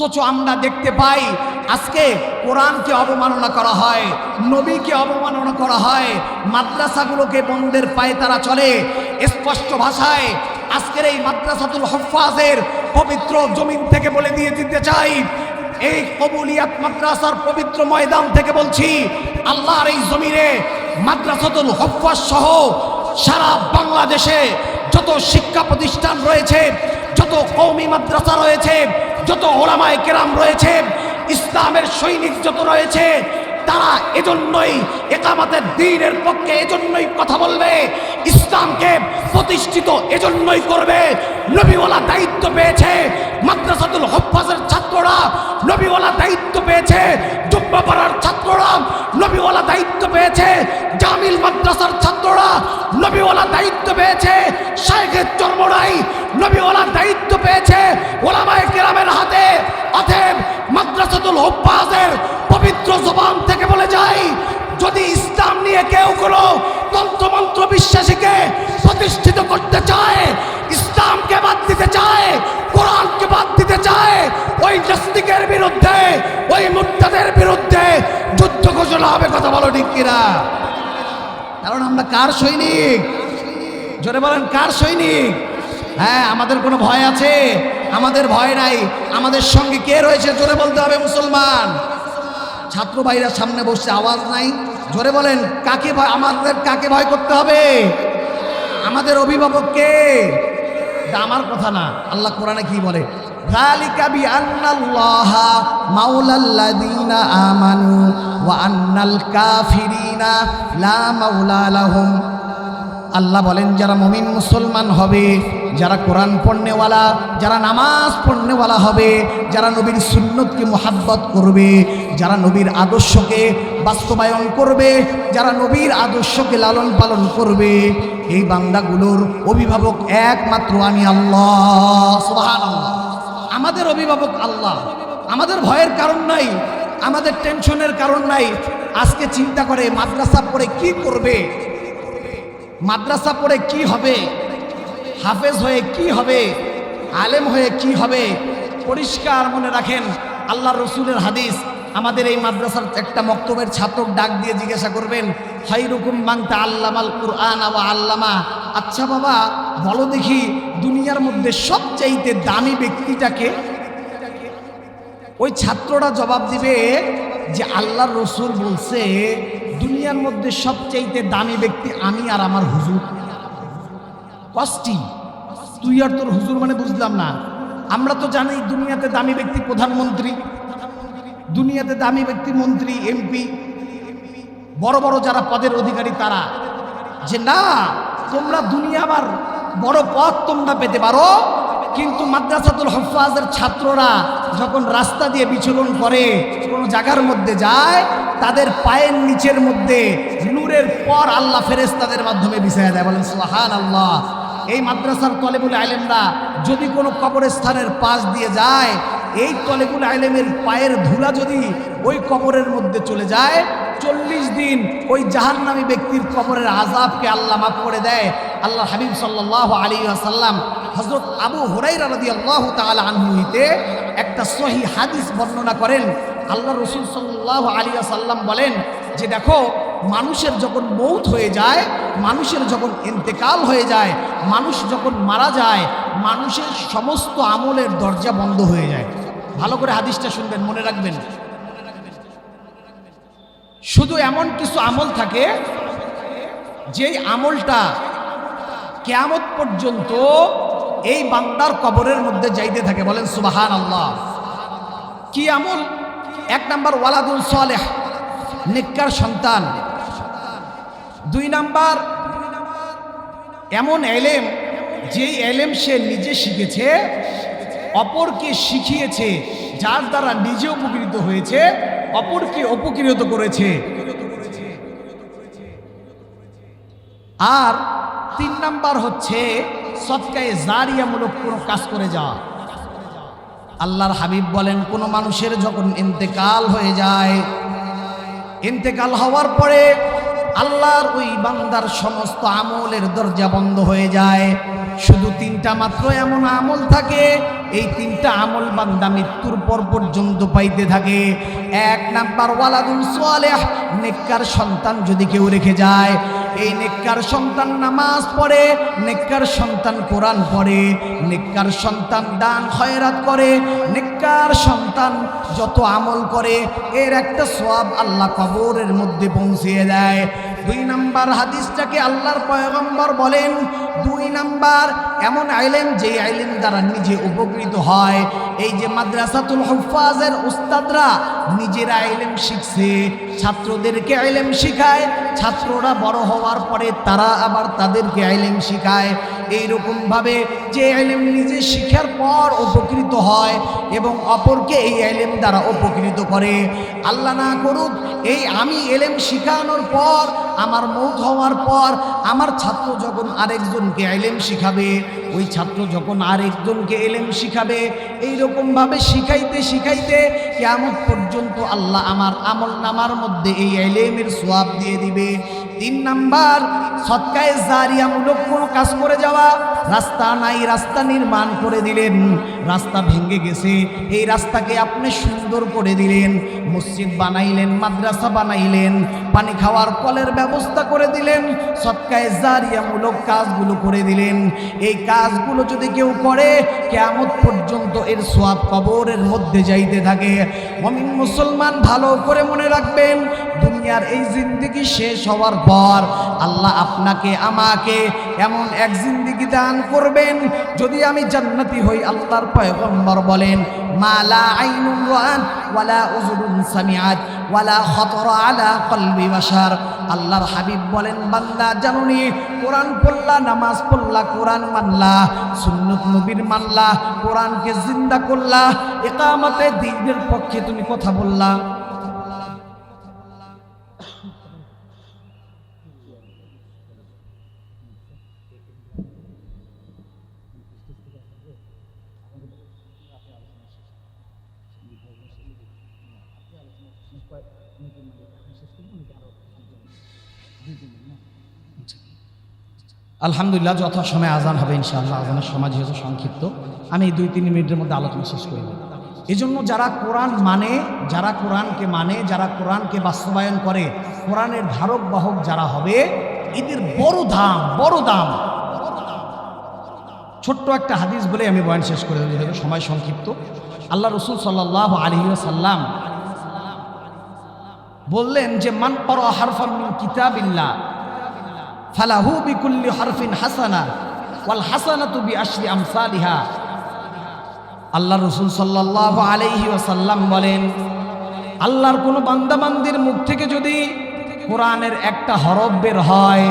অথচ আমরা দেখতে পাই, আজকে কোরআনকে অবমাননা করা হয়, নবীকে অবমাননা করা হয়, মাদ্রাসাগুলোকে বন্ধের পায়ে তারা চলে। স্পষ্ট ভাষায় আজকের এই মাদ্রাসাতুল হফাজের পবিত্র জমিন থেকে বলে দিয়ে দিতে চাই, এই কবুলিয়াত মাদ্রাসার পবিত্র ময়দান থেকে বলছি, আল্লাহর এই জমিনে মাদ্রাসাতুল হফাজ সহ সারা বাংলাদেশে যত শিক্ষা প্রতিষ্ঠান রয়েছে, যত কৌমি মাদ্রাসা রয়েছে যত ওলামায় কেরাম রয়েছে, ইসলামের সৈনিক যত রয়েছে, তারা এজন্যই একামাতের দিনের পক্ষে এজন্যই কথা বলবে, ইসলামকে প্রতিষ্ঠিত এজন্যই করবে। নবীওয়ালা দায়িত্ব পেয়েছে মাদ্রাসাতুল হফাজের ছাত্ররা, নবীওয়ালা দায়িত্ব পেয়েছে জুব্বাপাড়ার ছাত্ররা, নবীওয়ালা দায়িত্ব পেয়েছে জামিল মাদ্রাসার ছাত্ররা, নবীওয়ালা দায়িত্ব পেয়েছে শাইখের চর্মরাই, নবীওয়ালা দায়িত্ব পেয়েছে ওলামায়ে কেরামের হাতে। অতএব মাদ্রাসাতুল হুফাজের পবিত্র জবান থেকে বলে যাই, যদি ইসলাম নিয়ে কেউ কোনো তন্ত্রমন্ত্র বিশ্বাসীকে প্রতিষ্ঠিত করতে চায়, ইসলামকে বাদ দিতে চায়, কোরআনকে বাদ দিতে চায়, ওই নাস্তিকের বিরুদ্ধে, ওই মুক্তাদের বিরুদ্ধে যুদ্ধ ঘোষণা হবে, কথা বলো ঠিক কিনা? কারণ আমরা কার সৈনিক? জোরে বলেন, কার সৈনিক? হ্যাঁ আমাদের কোনো ভয় আছে আমাদের ভয় নাই আমাদের সঙ্গে কে রয়েছে জোরে বলতে হবে মুসলমান ছাত্র ভাইরা সামনে বসছে আওয়াজ নাই জোরে বলেন কাকে ভয় আমাদের কাকে ভয় করতে হবে আমাদের অভিভাবককে এটা আমার কথা না আল্লাহ কোরআনে কি বলে ذَلِكَ بِأَنَّ اللَّهَ مَوْلَى الَّذِينَ آمَنُوا وَأَنَّ الْكَافِرِينَ لَا مَوْلَى لَهُمْ আল্লাহ বলেন, যারা মমিন মুসলমান হবে, যারা কোরআন পড়নেওয়ালা যারা নামাজ পড়নেওয়ালা হবে, যারা নবীর সুন্নতকে মোহাব্বত করবে, যারা নবীর আদর্শকে বাস্তবায়ন করবে, যারা নবীর আদর্শকে লালন পালন করবে, এই বান্দাগুলোর অভিভাবক একমাত্র আমি আল্লাহ। আমাদের অভিভাবক আল্লাহ। আমাদের ভয়ের কারণ নাই, আমাদের টেনশনের কারণ নাই। আজকে চিন্তা করে, মাদ্রাসা পড়ে কি করবে? মাদ্রাসা পড়ে কি হবে? হাফেজ হয়ে কি হবে? আলেম হয়ে কি হবে? পরিষ্কার মনে রাখেন, আল্লাহ রসুলের হাদিস। আমাদের এই মাদ্রাসার একটা মক্তবের ছাত্রক ডাক দিয়ে জিজ্ঞাসা করবেন হাই রুকুম মাংতা আল্লামাল কুরআন আওয়া আল্লামা? আচ্ছা বাবা, বলো দেখি, দুনিয়ার মধ্যে সবচাইতে দামি ব্যক্তিটাকে ওই ছাত্ররা জবাব দিবে যে আল্লাহর রসুল বলছে, দুনিয়ার মধ্যে সবচাইতে দামি ব্যক্তি আমি আর আমার হুজুর। কষ্টি। তুই আর তোর হুজুর মানে বুঝলাম না। আমরা তো জানি দুনিয়াতে দামি ব্যক্তি প্রধানমন্ত্রী। দুনিয়াতে দামি ব্যক্তি মন্ত্রী, এমপি। বড় বড় যারা পদের অধিকারী তারা। যে না, তোমরা দুনিয়া আবার বড় পথ তোমরা পেতে পারো। কিন্তু মাদ্রাসাতুল হফাজের ছাত্ররা যখন রাস্তা দিয়ে বিচরণ করে, কোনো জায়গার মধ্যে যায়, তাদের পায়ের নিচের মধ্যে নূরের পর আল্লাহ ফেরেস তাদের মাধ্যমে বিছাইয়া দেয়। বলেন সোহান আল্লাহ এই মাদ্রাসার তলেবুল আলেমরা যদি কোনো কবরস্থানের পাশ দিয়ে যায়, এই তলেবুল আলেমের পায়ের ধুলা যদি ওই কবরের মধ্যে চলে যায়, চল্লিশ দিন ওই জাহান্নামী ব্যক্তির কবরের আজাবকে আল্লাহ মাফ করে দেয়। আল্লাহ হাবিব সাল্লাহ আলী আসাল্লাম হজরত আবু হুরাইরা রাদি আল্লাহ তাল আনহুইতে একটা সহি হাদিস বর্ণনা করেন। আল্লাহ রসুল সাল্লাহ আলিয়া সাল্লাম বলেন যে দেখো, মানুষের যখন মৌত হয়ে যায়, মানুষের যখন ইন্তেকাল হয়ে যায়, মানুষ যখন মারা যায়, মানুষের সমস্ত আমলের দরজা বন্ধ হয়ে যায়। ভালো করে হাদিসটা শুনবেন, মনে রাখবেন। শুধু এমন কিছু আমল থাকে, যেই আমলটা কেয়ামত পর্যন্ত এই বান্দার কবরের মধ্যে যাইতে থাকে, বলেন সুবাহান আল্লাহ কি আমল? এক নাম্বার ওয়ালাদুল সালেহ নিকার সন্তান। দুই নাম্বার, এমন এলেম, যেই এলেম সে নিজে শিখেছে, অপরকে শিখিয়েছে, যার দ্বারা নিজে উপকৃত হয়েছে, অপরকে উপকৃত করেছে। আর তিন নাম্বার হচ্ছে সৎকায়ে জারিয়ামূলক কোনো কাজ করে যাওয়া। আল্লাহর হাবিব বলেন, কোনো মানুষের যখন ইন্তেকাল হয়ে যায়, ইন্তেকাল হওয়ার পরে আল্লাহর ওই বান্দার সমস্ত আমলের দরজা বন্ধ হয়ে যায়। শুধু তিনটা মাত্র এমন আমল থাকে, এই তিনটা আমল বান্দা মৃত্যুর পর পর্যন্ত পাইতে থাকে। এক নাম্বার ওয়ালাদুল সোয়ালেহ নেককার সন্তান যদি কেউ রেখে যায় এই নেককার সন্তান নামাজ পড়ে, নেককার সন্তান কোরআন পড়ে, নেককার সন্তান দান খয়রাত করে, নেককার সন্তান যত আমল করে, এর একটা সোয়াব আল্লাহ কবরের মধ্যে পৌঁছিয়ে দেয়। দুই নাম্বার হাদিসটাকে আল্লাহর পয়গম্বর বলেন, দুই নাম্বার এমন আইলেম যে আইলেম দ্বারা নিজে উপকৃত হয়। এই যে মাদ্রাসাতুল হুফাজের উস্তাদরা নিজেরা আইলেম শিখছে, ছাত্রদেরকে আইলেম শিখায়, ছাত্ররা বড় হওয়ার পরে তারা আবার তাদেরকে আইলেম শিখায়। এইরকমভাবে যে আইলেম নিজে শিখার পর উপকৃত হয় এবং অপরকে এই আইলেম দ্বারা উপকৃত করে। আল্লাহ না করুক, এই আমি এলেম শিখানোর পর, আমার মৌত হওয়ার পর, আমার ছাত্র যখন আরেকজনকে এলেম শিখাবে, ওই ছাত্র যখন আরেকজনকে এলেম শিখাবে, এইরকমভাবে শিখাইতে শিখাইতে কেমন পর্যন্ত আল্লাহ আমার আমল নামার মধ্যে এই এলেমের সোয়াব দিয়ে দিবে। তিন নাম্বার, সৎকায় জারিয়ামূলক কোনো কাজ করে যাওয়া। রাস্তা নাই, রাস্তা নির্মাণ করে দিলেন। রাস্তা ভেঙে গেছে। এই রাস্তাকে আপনি সুন্দর করে দিলেন। মসজিদ বানাইলেন, মাদ্রাসা বানাইলেন, পানি খাওয়ার কলের ব্যবস্থা করে দিলেন, সৎকায় জারিয়ামূলক কাজগুলো করে দিলেন। এই কাজগুলো যদি কেউ করে কেমন পর্যন্ত এর সোয়াব কবরের মধ্যে যাইতে থাকে। মমিন মুসলমান ভালো করে মনে রাখবেন, দুনিয়ার এই জিন্দিগি শেষ হওয়ার পর আল্লাহ আপনাকে, আমাকে এমন এক জিন্দিগি দান করবেন। যদি আমি জান্নাতি হই, আল্লাহর পয়গম্বর বলেন মালা আইনুন রাআত ওয়ালা উযুরুন সামিআত ওয়ালা খতরা আলা কলবি বাশার। আল্লাহর হাবিব বলেন, বান্দা, জানুনি, কোরআন পড়লা, নামাজ পড়লা, কোরআন মানলা, সুন্নত নবীর মানলা, কোরআনকে জিন্দা করলা একামতে দিনের পক্ষে তুমি কথা বললা। আলহামদুলিল্লাহ, যথাসময়ে আজান হবে ইনশাআল্লাহ। আজানের সময় যেহেতু সংক্ষিপ্ত, আমি এই দুই তিন মিনিটের মধ্যে আলোচনা শেষ করে এই জন্য যারা কোরআন মানে যারা কোরআনকে মানে যারা কোরআনকে বাস্তবায়ন করে, কোরআনের ধারক বাহক যারা হবে, এদের বড় দাম বড় দাম। ছোট্ট একটা হাদিস বলে আমি বয়ান শেষ করে দেবো, যেহেতু সময় সংক্ষিপ্ত। আল্লাহ রসুল সাল্লাহ আলী সাল্লাম বললেন যে, মান পর হারফান কিতাবিল্লাহ ফালাহু বিকুল্লি হারফিন হাসানা, ওয়াল হাসানাতু বিআশরি আমসালিহা। আল্লাহ রসুল সাল্লাহ আলাইহি ওয়াসাল্লাম বলেন, আল্লাহর কোনো বান্দাবান্দির মুখ থেকে যদি কোরআনের একটা হরফ বের হয়,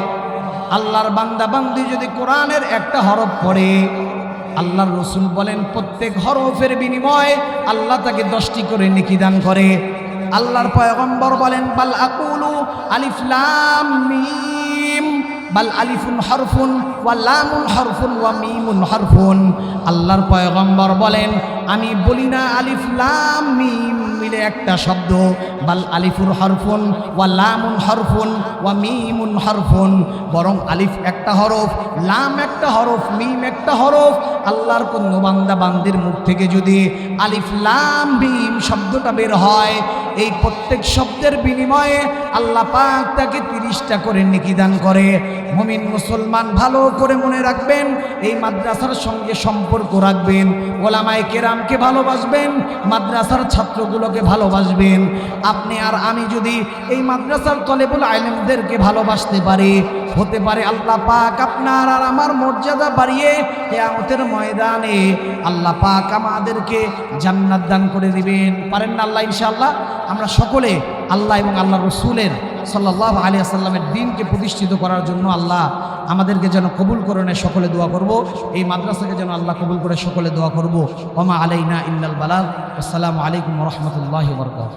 আল্লাহর বান্দাবান্দি যদি কোরআনের একটা হরফ পড়ে, আল্লাহর রসুল বলেন, প্রত্যেক হরফের বিনিময়ে আল্লাহ তাকে দশটি করে নিকিদান করে। আল্লাহর পয়গম্বর বলেন, বাল আকুলু আলিফলাম মিম। বাল আলিফুন হরফুন ওয়া লামুন হরফুন ওয়া মিমুন হরফুন। আল্লাহর পয়গম্বর বলেন, আমি বলি না আলিফ, লাম, মিম মিলে একটা শব্দ। বাল আলিফুর হরফুন ওয়া লামুন হরফুন ওয়া মিমুন হরফুন। বরং আলিফ একটা হরফ, লাম একটা হরফ, মিম একটা হরফ। আল্লাহর কোন বান্দা বান্দির মুখ থেকে যদি আলিফ, লাম, মিম শব্দটা বের হয় এই প্রত্যেক শব্দের বিনিময়ে আল্লাহ পাক তাকে তিরিশটা করে নিকিদান করে। মমিন মুসলমান ভালো করে মনে রাখবেন, এই মাদ্রাসার সঙ্গে সম্পর্ক রাখবেন, ওলামায় কেরামকে ভালোবাসবেন, মাদ্রাসার ছাত্রগুলোকে ভালোবাসবেন। আপনি আর আমি যদি এই মাদ্রাসার তলেবুল আইলেমদেরকে ভালোবাসতে পারি, হতে পারে আল্লাহ পাক আপনার আর আমার মর্যাদা বাড়িয়ে কেয়ামতের ময়দানে আল্লাহ পাক আমাদেরকে জান্নাত দান করে দিবেন। পারেন না আল্লাহ, ইনশাআল্লাহ? আমরা সকলে আল্লাহ এবং আল্লাহ রসুলের সাল্লাহ আলী আসাল্লামের দিনকে প্রতিষ্ঠিত করার জন্য আল্লাহ আমাদেরকে যেন কবুল করে নেয়, সকলে দোয়া করব। এই মাদ্রাসাকে যেন আল্লাহ কবুল করে, সকলে দোয়া করব। ওমা আলাইনা ইল্লাল বালাল আসসালামু আলাইকুম রহমতুল্লাহ বরকাত